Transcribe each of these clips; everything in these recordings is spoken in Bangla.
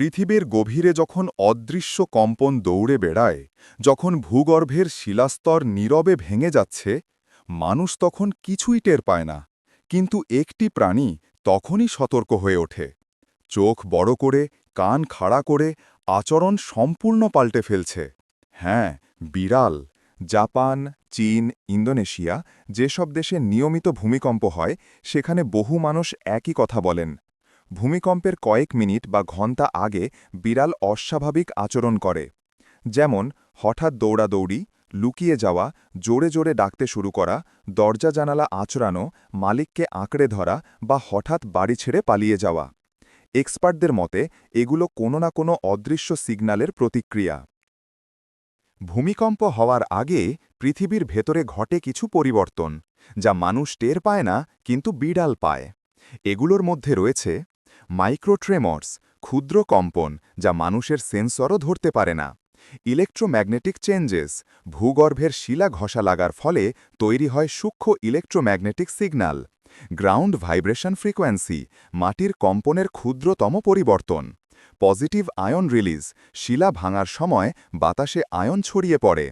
পৃথিবীর গভীরে যখন অদৃশ্য কম্পন দৌড়ে বেড়ায়, যখন ভূগর্ভের শিলাস্তর নীরবে ভেঙে যাচ্ছে, মানুষ তখন কিছুই টের পায় না। কিন্তু একটি প্রাণী তখনই সতর্ক হয়ে ওঠে। চোখ বড় করে, কান খাড়া করে, আচরণ সম্পূর্ণ পাল্টে ফেলছে। হ্যাঁ বিড়াল, জাপান, চীন, ইন্দোনেশিয়া, যেসব দেশে নিয়মিত ভূমিকম্প হয়, সেখানে বহু মানুষ একই কথা বলেন। ভূমিকম্পের কয়েক মিনিট বা ঘণ্টা আগে বিড়াল অস্বাভাবিক আচরণ করে। যেমন, হঠাৎ দৌড়াদৌড়ি, লুকিয়ে যাওয়া, জোরে জোরে ডাকতে শুরু করা, দরজা জানালা আঁচড়ানো, মালিককে আঁকড়ে ধরা বা হঠাৎ বাড়ি ছেড়ে পালিয়ে যাওয়া। এক্সপার্টদের মতে, এগুলো কোনো না কোনো অদৃশ্য সিগন্যালের প্রতিক্রিয়া। ভূমিকম্প হওয়ার আগে পৃথিবীর ভেতরে ঘটে কিছু পরিবর্তন, যা মানুষ টের পায় না, কিন্তু বিড়াল পায়। এগুলোর মধ্যে রয়েছে মাইক্রোট্রেমর্স, ক্ষুদ্র কম্পন, যা মানুষের সেন্সরও ধরতে পারে না। ইলেকট্রোম্যাগনেটিক চেঞ্জেস, ভূগর্ভের শিলা ঘষা লাগার ফলে তৈরি হয় সূক্ষ্ম electromagnetic signal ground vibration frequency, মাটির কম্পনের ক্ষুদ্রতম পরিবর্তন। পজিটিভ আয়ন রিলিজ, শিলা ভাঙার সময় বাতাসে আয়ন ছড়িয়ে পড়ে।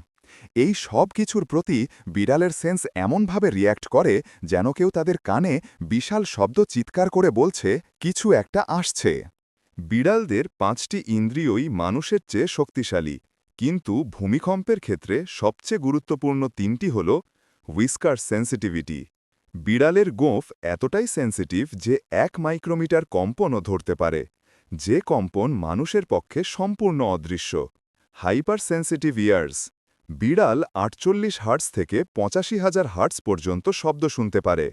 এই সব কিছুর প্রতি বিড়ালের সেন্স এমনভাবে রিয়্যাক্ট করে যেন কেউ তাদের কানে বিশাল শব্দ চিৎকার করে বলছে, কিছু একটা আসছে। বিড়ালদের পাঁচটি ইন্দ্রিয়ই মানুষের চেয়ে শক্তিশালী, কিন্তু ভূমিকম্পের ক্ষেত্রে সবচেয়ে গুরুত্বপূর্ণ তিনটি হল হুইস্কার সেন্সিটিভিটি। বিড়ালের গোঁফ এতটাই সেন্সিটিভ যে এক মাইক্রোমিটার কম্পনও ধরতে পারে, যে কম্পন মানুষের পক্ষে সম্পূর্ণ অদৃশ্য। হাইপার সেন্সিটিভ ইয়ার্স বিড়াল আটচল্লিশ হার্টস থেকে পঁচাশি হাজার হার্টস পর্যন্ত শব্দ শুনতে পারে।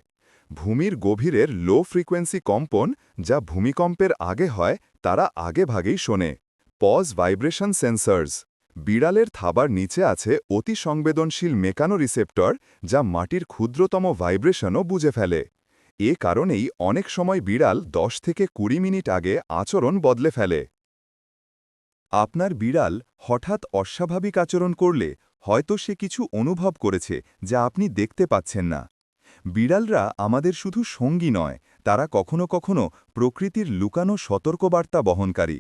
ভূমির গভীরের লো ফ্রিকোয়েন্সি কম্পন যা ভূমিকম্পের আগে হয়, তারা আগে ভাগেই শোনে। পজ ভাইব্রেশন সেন্সার্স বিড়ালের থাবার নিচে আছে অতি সংবেদনশীল মেকানো রিসেপ্টর যা মাটির ক্ষুদ্রতম ভাইব্রেশনও বুঝে ফেলে। এ কারণেই অনেক সময় বিড়াল দশ থেকে কুড়ি মিনিট আগে আচরণ বদলে ফেলে। আপনার বিড়াল হঠাৎ অস্বাভাবিক আচরণ করলে হয়তো সে কিছু অনুভব করেছে যা আপনি দেখতে পাচ্ছেন না। বিড়ালরা আমাদের শুধু সঙ্গী নয়, তারা কখনো কখনো প্রকৃতির লুকানো সতর্কবার্তা বহনকারী।